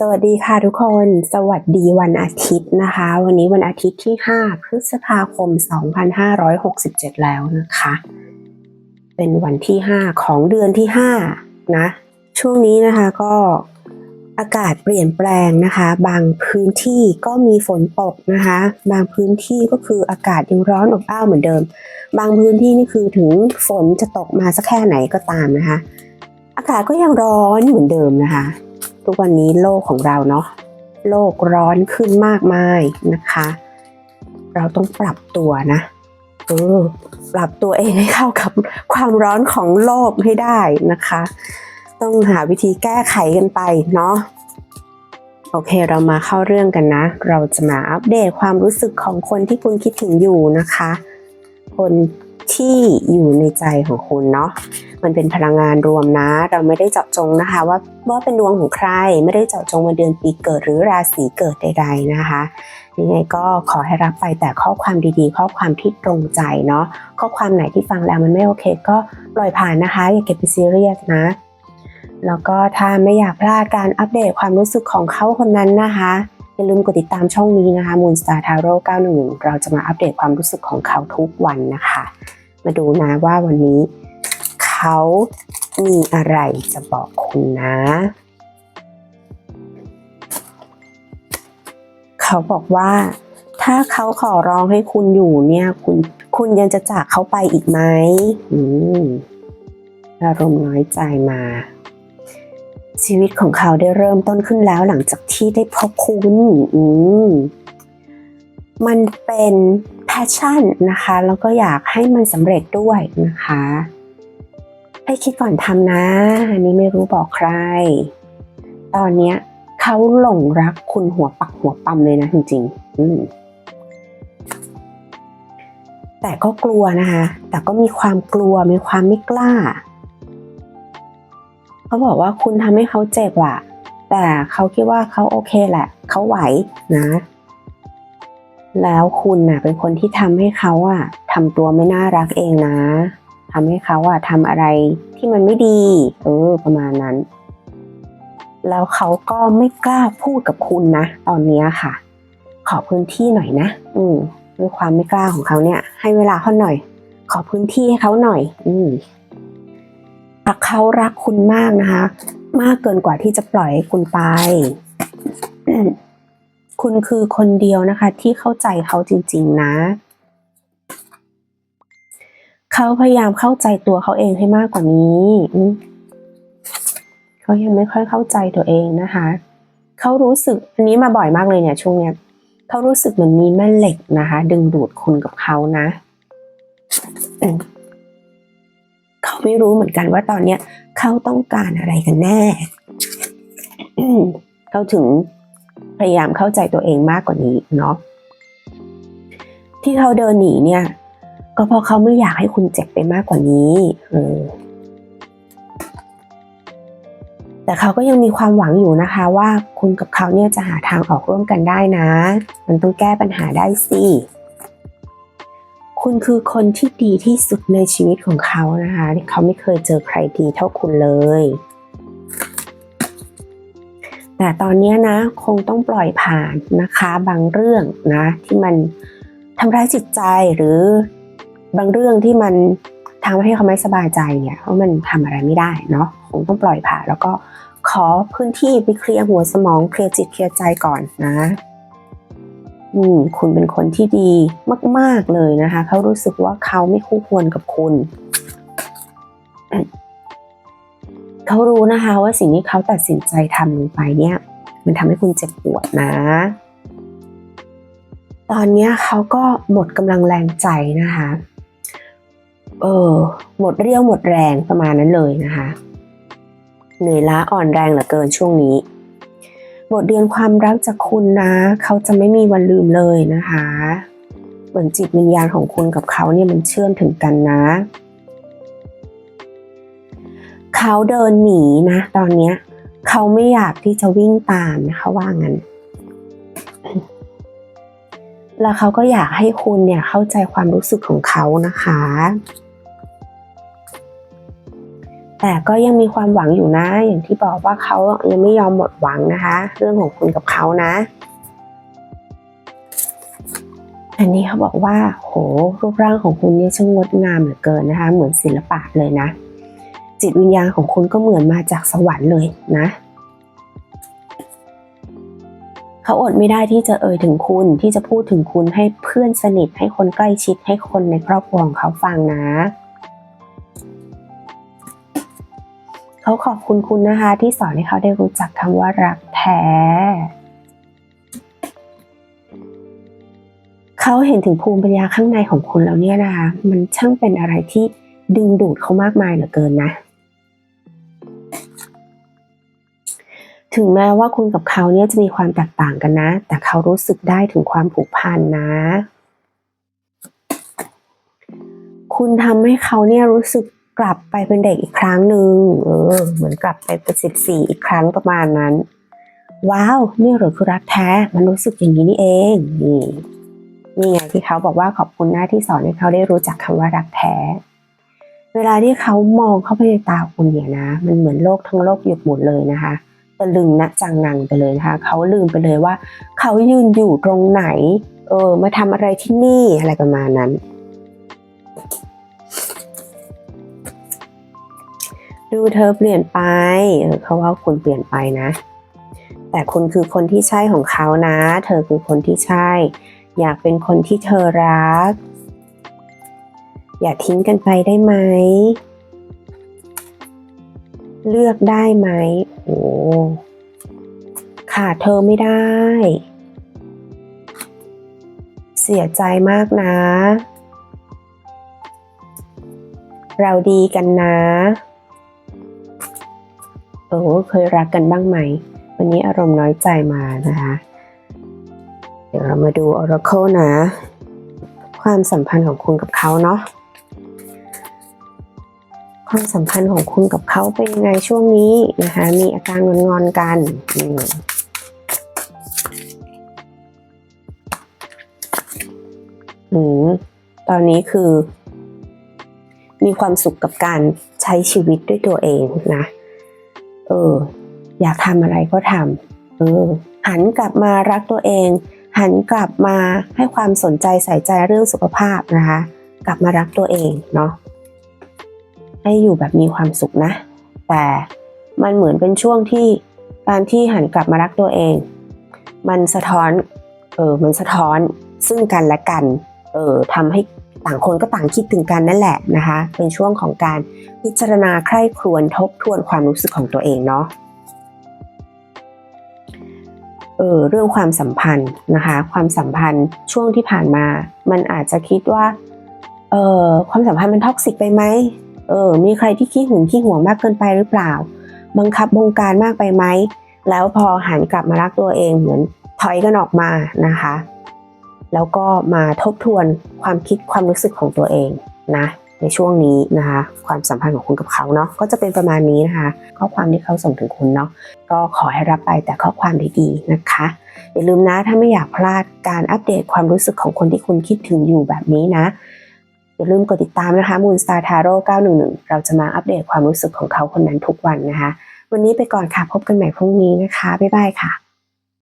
สวัสดีค่ะทุกคน สวัสดีวันอาทิตย์นะคะ วันนี้วันอาทิตย์ที่ 5 พฤษภาคม 2567 แล้วนะคะ เป็นวันที่ 5 ของเดือนที่ 5 นะ ช่วงนี้นะคะก็อากาศเปลี่ยนแปลงนะคะ บางพื้นที่ก็มีฝนตกนะคะ บางพื้นที่ก็คืออากาศยังร้อนอบอ้าวเหมือนเดิม บางพื้นที่นี่คือถึงฝนจะตกมาสักแค่ไหนก็ตามนะคะ อากาศก็ยังร้อนเหมือนเดิมนะคะ ทุกวันนี้โลกของเราเนาะโลกร้อนขึ้นมากมายนะคะ เราต้องปรับตัวนะเออปรับตัวเองให้เข้ากับความร้อนของโลกให้ได้นะคะ ต้องหาวิธีแก้ไขกันไปเนาะโอเคเรามาเข้าเรื่องกันนะ เราจะมาอัปเดตความรู้สึกของคนที่คุณคิดถึงอยู่นะคะ คนที่อยู่ในใจของคุณเนาะ มันเป็นพลังงานรวมนะ เราไม่ได้เจาะจงนะคะ ว่าว่าเป็นดวงของใครไม่ได้เจาะจงวันเดือนปีเกิดหรือราศีเกิดใด ๆนะคะยังไงก็ขอให้รับไปแต่ข้อความดีๆ ข้อความที่ตรงใจเนาะข้อความไหนที่ฟังแล้วมันไม่โอเค ก็ปล่อยผ่านนะคะ อย่าเก็บไปซีเรียสนะ แล้วก็ถ้าไม่อยากพลาดการอัปเดตความรู้สึกของเขาคนนั้นนะคะอย่าลืมกดติดตามช่องนี้นะคะ Moonstar Tarot 911 เราจะมาอัปเดตความรู้สึกของเขาทุกวันนะคะ มาดูนะว่าวันนี้ เขามีอะไรจะบอกคุณนะ เขาบอกว่า ถ้าเขาขอร้องให้คุณอยู่เนี่ย คุณคุณยังจะจากเขาไปอีกไหมอืมอารมณ์น้อยใจมา ชีวิตของเขาได้เริ่มต้นขึ้นแล้วหลังจากที่ได้พบคุณอืมมันเป็น passion นะคะ แล้วก็อยากให้มันสำเร็จด้วยนะคะ ให้คิดก่อนทำนะ อันนี้ไม่รู้บอกใคร ตอนเนี้ยเขาหลงรักคุณหัวปักหัวปั๊มเลยนะจริงๆ อืมแต่ก็กลัวนะคะ แต่ก็มีความกลัว มีความไม่กล้า เขาบอกว่าคุณทำให้เขาเจ็บอะแต่เขาคิดว่าเขาโอเคแหละ เขาไหวนะ แล้วคุณน่ะเป็นคนที่ทำให้เขาอะทำตัวไม่น่ารักเองนะ ทำให้เขาอะทำอะไรที่มันไม่ดี เออ ประมาณนั้น แล้วเขาก็ไม่กล้าพูดกับคุณนะ ตอนนี้ค่ะ ขอพื้นที่หน่อยนะ อืมด้วยความไม่กล้าของเขาเนี่ย ให้เวลาเขาหน่อย ขอพื้นที่ให้เขาหน่อย อืมเขารักคุณมากนะคะ มากเกินกว่าที่จะปล่อยคุณไป คุณคือคนเดียวนะคะ ที่เข้าใจเขาจริง ๆ นะ เขาพยายามเข้าใจตัวเขาเองให้มากกว่านี้ เขายังไม่ค่อยเข้าใจตัวเองนะคะ เขารู้สึกอันนี้มาบ่อยมากเลยเนี่ยช่วงเนี้ยเขารู้สึกเหมือนมีแม่เหล็กนะคะ ดึงดูดคุณกับเขานะเขาไม่รู้เหมือนกันว่าตอนเนี้ยเขาต้องการอะไรกันแน่เขาถึงพยายามเข้าใจตัวเองมากกว่านี้เนาะที่เขาเดินหนีเนี่ย ก็เพราะเขาไม่อยากให้คุณเจ็บไปมากกว่านี้ออแต่เขาก็ยังมีความหวังอยู่นะคะ ว่าคุณกับเขาเนี่ยจะหาทางออกร่วมกันได้นะ มันต้องแก้ปัญหาได้สิ คุณคือคนที่ดีที่สุดในชีวิตของเขานะคะเขาไม่เคยเจอใครดีเท่าคุณเลย แต่ตอนนี้นะคงต้องปล่อยผ่านนะคะ บางเรื่องนะ ที่มันทำร้ายจิตใจหรือ บางเรื่องที่มันทำให้เขาไม่สบายใจเนี่ยเพราะมันทำอะไรไม่ได้เนาะคงต้องปล่อยผ่านแล้วก็ขอพื้นที่ไปเคลียร์หัวสมองเคลียร์จิตเคลียร์ใจก่อนนะอืมคุณเป็นคนที่ดีมาก ๆเลยนะคะ เขารู้สึกว่าเขาไม่คู่ควรกับคุณ เขารู้นะคะว่าสิ่งที่เขาตัดสินใจทำลงไปเนี่ย มันทำให้คุณเจ็บปวดนะ ตอนนี้เขาก็หมดกำลังแรงใจนะคะ เออ หมดเรี่ยวหมดแรงประมาณนั้นเลยนะคะ เหนื่อยล้าอ่อนแรงเหลือเกินช่วงนี้ บทเรียนความรักจากคุณนะ เขาจะไม่มีวันลืมเลยนะคะ เหมือนจิตวิญญาณของคุณกับเขาเนี่ยมันเชื่อมถึงกันนะ เขาเดินหนีนะ ตอนเนี้ย เขาไม่อยากที่จะวิ่งตามนะคะว่างั้นแล้วเขาก็อยากให้คุณเนี่ยเข้าใจความรู้สึกของเขานะคะ แต่ก็ยังมีความหวังอยู่นะ อย่างที่บอกว่าเขายังไม่ยอมหมดหวังนะคะ เรื่องของคุณกับเขานะ อันนี้เขาบอกว่า โห รูปร่างของคุณนี่ช่างงดงามเหลือเกินนะคะ เหมือนศิลปะเลยนะ จิตวิญญาณของคุณก็เหมือนมาจากสวรรค์เลยนะเขาอดไม่ได้ที่จะเอ่ยถึงคุณที่จะพูดถึงคุณให้เพื่อนสนิทให้คนใกล้ชิดให้คนในครอบครัวของเขาฟังนะ เขาขอบคุณคุณนะคะ ที่สอนให้เขาได้รู้จักคำว่ารักแท้ เขาเห็นถึงภูมิปัญญาข้างในของคุณแล้วเนี่ยนะคะ มันช่างเป็นอะไรที่ดึงดูดเขามากมายเหลือเกินนะถึงแม้ว่าคุณกับเขาเนี่ยจะมีความแตกต่างกันนะ แต่เขารู้สึกได้ถึงความผูกพันนะ คุณทำให้เขาเนี่ยรู้สึก กลับไปเป็นเด็กอีกครั้งหนึ่งเออ เหมือนกลับไปเป็นสิบสี่อีกครั้งประมาณนั้น ว้าว นี่เหรือคือรักแท้ มันรู้สึกอย่างนี้นี่เองนี่นี่ไงที่เขาบอกว่าขอบคุณหน้าที่สอนให้เขาได้รู้จักคำว่ารักแท้ เวลาที่เขามองเข้าไปในตาคุณเนี่ยนะ มันเหมือนโลกทั้งโลกหยุดหมุนเลยนะคะตะลึงนะจังงังไปเลยนะคะเขาลืมไปเลยว่า เขายืนอยู่ตรงไหน เออ มาทำอะไรที่นี่อะไรประมาณนั้น ดูเธอเปลี่ยนไปเขาว่าคุณเปลี่ยนไปนะ แต่คุณคือคนที่ใช่ของเขานะ เธอคือคนที่ใช่ อยากเป็นคนที่เธอรัก อย่าทิ้งกันไปได้ไหม เลือกได้ไหมโอ้ขาดเธอไม่ได้ เสียใจมากนะ เราดีกันนะ เออเคยรักกันบ้างไหม วันนี้อารมณ์น้อยใจมานะคะ เดี๋ยวเรามาดู Oracle นะ ความสัมพันธ์ของคุณกับเขาเนาะความสัมพันธ์ของคุณกับเขาเป็นยังไงช่วงนี้นะคะ มีอาการงอนๆกันอืมตอนนี้คือ มีความสุขกับการใช้ชีวิตด้วยตัวเองนะ เออ อยากทำอะไรก็ทำเออ หันกลับมารักตัวเอง หันกลับมาให้ความสนใจใส่ใจเรื่องสุขภาพนะคะ กลับมารักตัวเองเนาะให้อยู่แบบมีความสุขนะ แต่มันเหมือนเป็นช่วงที่การที่หันกลับมารักตัวเอง มันสะท้อน เออมันสะท้อนซึ่งกันและกัน เออทำให้ ต่างคนก็ต่างคิดถึงกันนั่นแหละนะคะ เป็นช่วงของการพิจารณาใคร่ครวญทบทวนความรู้สึกของตัวเองเนาะเออเรื่องความสัมพันธ์นะคะ ความสัมพันธ์ช่วงที่ผ่านมา มันอาจจะคิดว่าเออความสัมพันธ์มันท็อกซิกไปไหมเออมีใครที่ขี้หึงขี้หวงมากเกินไปหรือเปล่า บังคับบงการมากไปไหมแล้วพอหันกลับมารักตัวเองเหมือนถอยกันออกมานะคะ แล้วก็มาทบทวนความคิดความรู้สึกของตัวเองนะในช่วงนี้นะคะ ความสัมพันธ์ของคุณกับเขาเนาะก็จะเป็นประมาณนี้นะคะ ข้อความที่เขาส่งถึงคุณเนาะก็ขอให้รับไปแต่ข้อความดีๆนะคะ อย่าลืมนะถ้าไม่อยากพลาดการอัปเดตความรู้สึกของคนที่คุณคิดถึงอยู่แบบนี้นะ อย่าลืมกดติดตามนะคะ Moon Star Tarot 911 เราจะมาอัปเดตความรู้สึกของเขาคนนั้นทุกวันนะคะ วันนี้ไปก่อนค่ะพบกันใหม่พรุ่งนี้นะคะบ๊ายบายค่ะ